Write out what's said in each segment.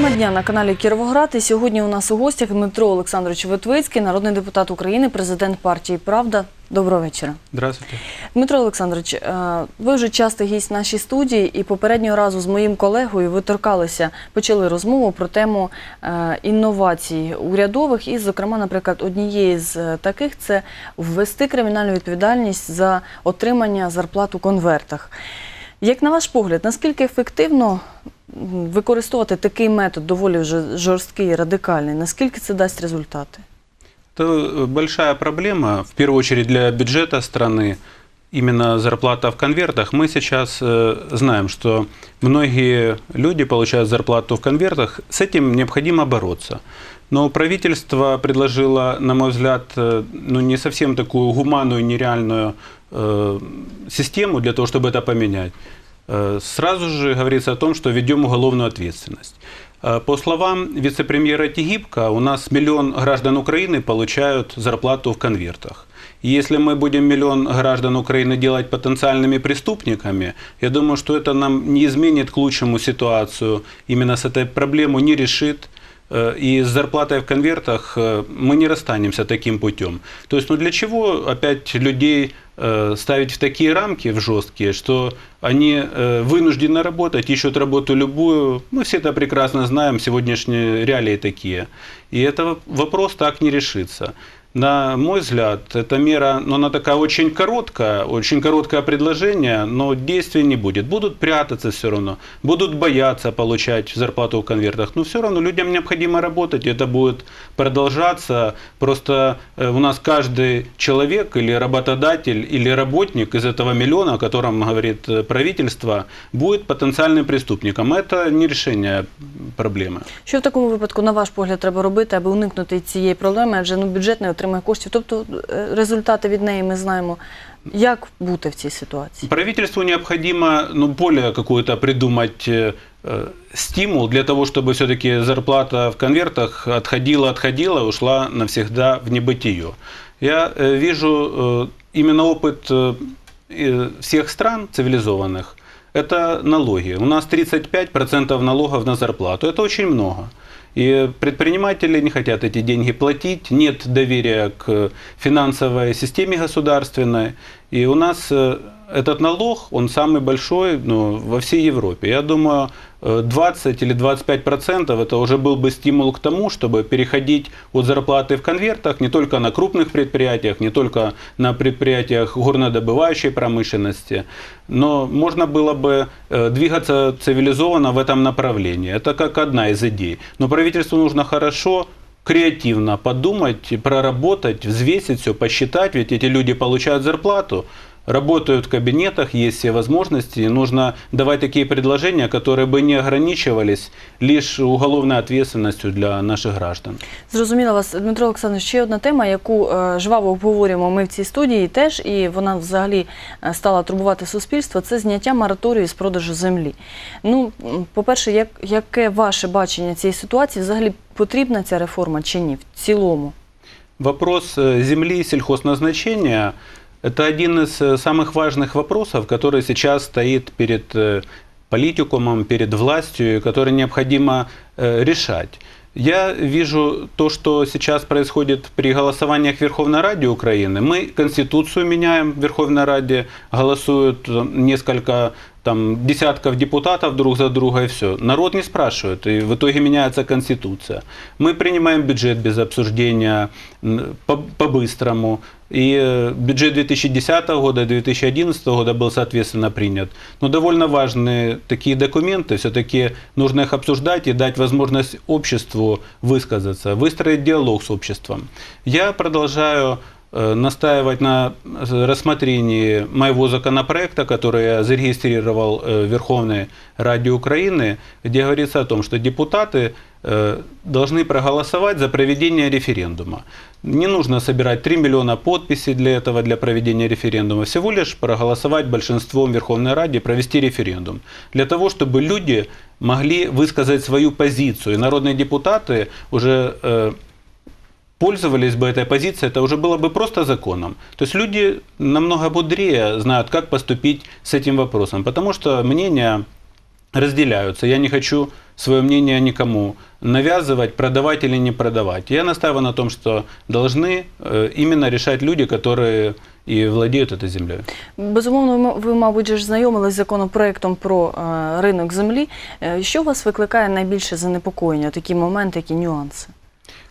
Тема дня на каналі Кіровоград. І сьогодні у нас у гостях Дмитро Олександрович Ветвицький, народний депутат України, президент партії Правда. Доброго вечора. Здравствуйте. Дмитро Олександрович, е, ви вже часто гість нашій студії, і попереднього разу з моїм колегою ви торкалися, почали розмову про тему е, інновацій урядових, і, зокрема, наприклад, однієї з е, таких це ввести кримінальну відповідальність за отримання зарплат у конвертах. Як на ваш погляд, наскільки ефективно використовувати такий метод, доволі вже жорсткий і радикальний, наскільки це дасть результати? Это э, большая проблема, в первую очередь для бюджета страны, именно зарплата в конвертах. Мы сейчас э, знаем, что многие люди получают зарплату в конвертах, с этим необходимо бороться. Но правительство предложило, на мой взгляд, э, ну, не совсем такую гуманную, нереальную э, систему для того, чтобы это поменять. Э, Сразу же говорится о том, что ведем уголовную ответственность. Э, По словам вице-премьера Тегибко, у нас миллион граждан Украины получают зарплату в конвертах. Если мы будем миллион граждан Украины делать потенциальными преступниками, я думаю, что это нам не изменит к лучшему ситуацию, именно с этой проблемой не решит. Э, И с зарплатой в конвертах мы не расстанемся таким путем. То есть, ну для чего опять людей ставить в такие рамки, в жесткие, что они э, вынуждены работать, ищут работу любую. Мы все это прекрасно знаем, сегодняшние реалии такие. И это вопрос так не решится. На мой взгляд, эта мера, ну, она такая очень короткая, очень короткое предложение, но действий не будет. Будут прятаться все равно, будут бояться получать зарплату в конвертах, но все равно людям необходимо работать, и это будет продолжаться. Просто э, у нас каждый человек или работодатель, или работник из этого миллиона, о котором говорит э, правительство, будет потенциальным преступником. Это не решение проблемы. Що в такому випадку, на ваш погляд, треба робити, аби уникнути цієї проблеми, адже ну, бюджет не отримує коштів. Тобто е, результати від неї ми знаємо. Як бути в цій ситуації? Правительству необходимо ну, более какой-то придумать э, э, стимул для того, чтобы все-таки зарплата в конвертах отходила, отходила, ушла навсегда в небытие. Я э, вижу э, именно опыт э, э, всех стран цивилизованных. Это налоги. У нас 35% налогов на зарплату. Это очень много. И предприниматели не хотят эти деньги платить, нет доверия к финансовой системе государственной. И у нас э, этот налог, он самый большой ну, во всей Европе. Я думаю, э, 20 или 25 процентов это уже был бы стимул к тому, чтобы переходить от зарплаты в конвертах не только на крупных предприятиях, не только на предприятиях горнодобывающей промышленности, но можно было бы э, двигаться цивилизованно в этом направлении. Это как одна из идей. Но правительству нужно хорошо креативно подумать, проработать, взвесить все, посчитать, ведь эти люди получают зарплату, работают в кабинетах, есть все возможности, и нужно давать такие предложения, которые бы не ограничивались лишь уголовной ответственностью для наших граждан. Зрозуміла вас, Дмитро Олександрович, ще одна тема, яку е, жваво обговорюємо ми в цій студії теж, і вона взагалі е, стала турбувати суспільство, це зняття мораторію з продажу землі. Ну, м, по-перше, як, яке ваше бачення цієї ситуації? Взагалі потрібна ця реформа чи ні? В цілому? Вопрос э, земли и сельхозназначения – Это один из э, самых важных вопросов, который сейчас стоит перед э, политикумом, перед властью, который необходимо э, решать. Я вижу то, что сейчас происходит при голосованиях в Верховной Раде Украины. Мы Конституцию меняем в Верховной Раде, голосуют несколько там, десятков депутатов друг за друга и все. Народ не спрашивает, и в итоге меняется Конституция. Мы принимаем бюджет без обсуждения м, по- по-быстрому. И э, бюджет 2010 года, 2011 года был соответственно принят. Но довольно важные такие документы, все-таки нужно их обсуждать и дать возможность обществу высказаться, выстроить диалог с обществом. Я продолжаю настаивать на э, рассмотрении моего законопроекта, который я зарегистрировал э, в Верховной Раде Украины, где говорится о том, что депутаты э, должны проголосовать за проведение референдума. Не нужно собирать 3 миллиона подписей для этого, для проведения референдума. Всего лишь проголосовать большинством Верховной Раде, провести референдум. Для того, чтобы люди могли высказать свою позицию. И народные депутаты уже э, пользовались бы этой позицией, это уже было бы просто законом. То есть люди намного бодрее знают, как поступить с этим вопросом. Потому что мнение разделяются. Я не хочу свое мнение никому навязывать, продавать или не продавать. Я настаиваю на том, что должны э, именно решать люди, которые и владеют этой землей. Безумовно, ви, м- ви, мабуть, же ж знайомились з законопроектом про е, ринок землі. Е, Що вас викликає найбільше занепокоєння, такі моменти, які нюанси?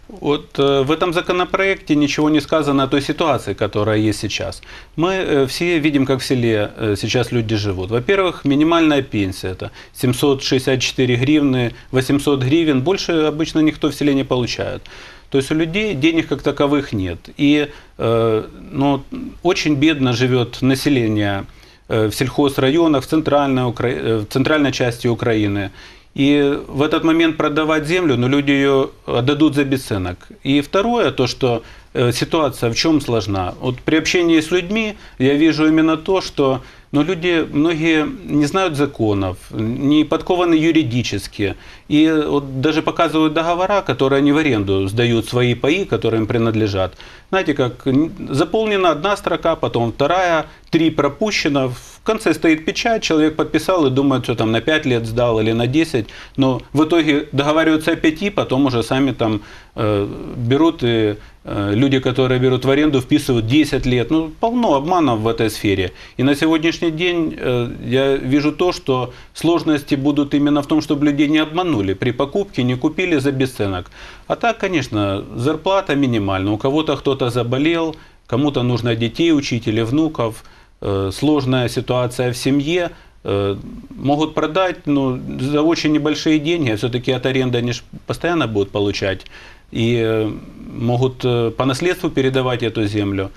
Вот э, в этом законопроекте ничего не сказано о той ситуации, которая есть сейчас. Мы э, все видим, как в селе э, сейчас люди живут. Во-первых, минимальная пенсия это 764 гривны, 800 гривен. Больше обычно никто в селе не получает. То есть у людей денег как таковых нет. И ну, очень бедно живет население в сельхозрайонах, в центральной, Укра- в центральной части Украины. И в этот момент продавать землю, но люди ее отдадут за бесценок. И второе, то, что э, ситуация в чем сложна. Вот при общении с людьми я вижу именно то, что ну, люди, многие не знают законов, не подкованы юридически. И вот даже показывают договора, которые они в аренду сдают свои паи, которые им принадлежат. Знаете, как заполнена одна строка, потом вторая, три пропущено, в конце стоит печать, человек подписал и думает, что там на 5 лет сдал или на 10, но в итоге договариваются о 5, потом уже сами там э, берут и э, люди, которые берут в аренду, вписывают 10 лет. Ну, полно обманов в этой сфере. И на сегодняшний день э, я вижу то, что сложности будут именно в том, чтобы людей не обманули при покупке, не купили за бесценок. А так, конечно, зарплата минимальна. У кого-то кто-то заболел, кому-то нужно детей учить или внуков, сложная ситуация в семье, могут продать ну, за очень небольшие деньги, а все-таки от аренды они ж постоянно будут получать, и э, могут э, по наследству передавать эту землю.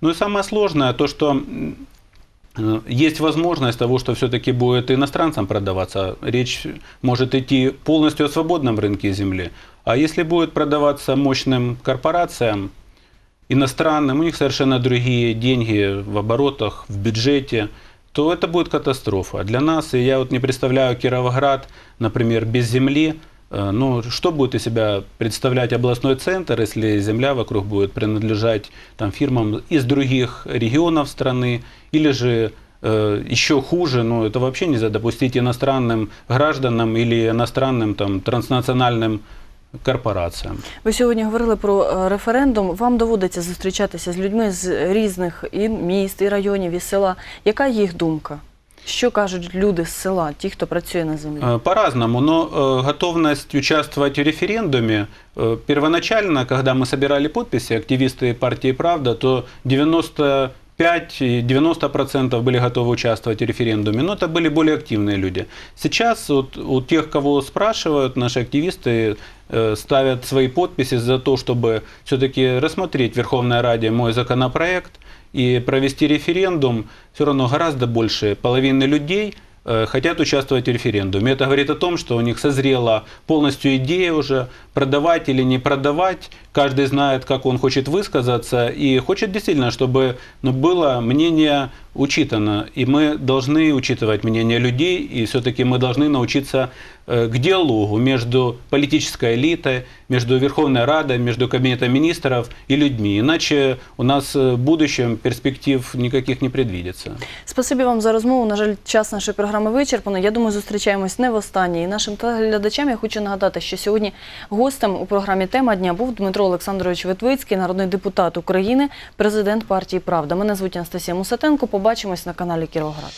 Ну и самое сложное, то, что э, есть возможность того, что все-таки будет иностранцам продаваться. Речь может идти полностью о свободном рынке земли. А если будет продаваться мощным корпорациям, иностранным, у них совершенно другие деньги в оборотах, в бюджете, то это будет катастрофа. Для нас, и я вот не представляю Кировоград, например, без земли, Э, ну, что будет из себя представлять областной центр, если земля вокруг будет принадлежать там, фирмам из других регионов страны, или же э, еще хуже, ну, это вообще нельзя допустить иностранным гражданам или иностранным там, транснациональным корпораціям. Ви сьогодні говорили про е, референдум. Вам доводиться зустрічатися з людьми з різних і міст, і районів, і села. Яка їх думка? Що кажуть люди з села, ті, хто працює на землі? Е, по-разному, але готовність участвовать в референдумі е, первоначально, коли ми збирали підписи активісти партії «Правда», то 90 5, 90% были готовы участвовать в референдуме, но это были более активные люди. Сейчас вот, у тех, кого спрашивают, наши активисты э, ставят свои подписи за то, чтобы все-таки рассмотреть в Верховной Раде мой законопроект и провести референдум. Все равно гораздо больше половины людей – хотят участвовать в референдуме. Это говорит о том, что у них созрела полностью идея уже продавать или не продавать. Каждый знает, как он хочет высказаться и хочет действительно, чтобы ну, было мнение учитано. И мы должны учитывать мнение людей, и все-таки мы должны научиться э, к диалогу между политической элитой, между Верховной Радой, между Кабинетом министров и людьми. Иначе у нас э, в будущем перспектив никаких не предвидится. Спасибі вам за розмову. На жаль, час нашої програми вичерпано. Я думаю, зустрічаємось не востаннє. І нашим телеглядачам я хочу нагадати, що сьогодні гостем у програмі Тема дня був Дмитро Олександрович Ветвицький, народний депутат України, президент партії Правда. Мене звуть Анастасія Мусатенко. Побачимось на каналі Кіровоград.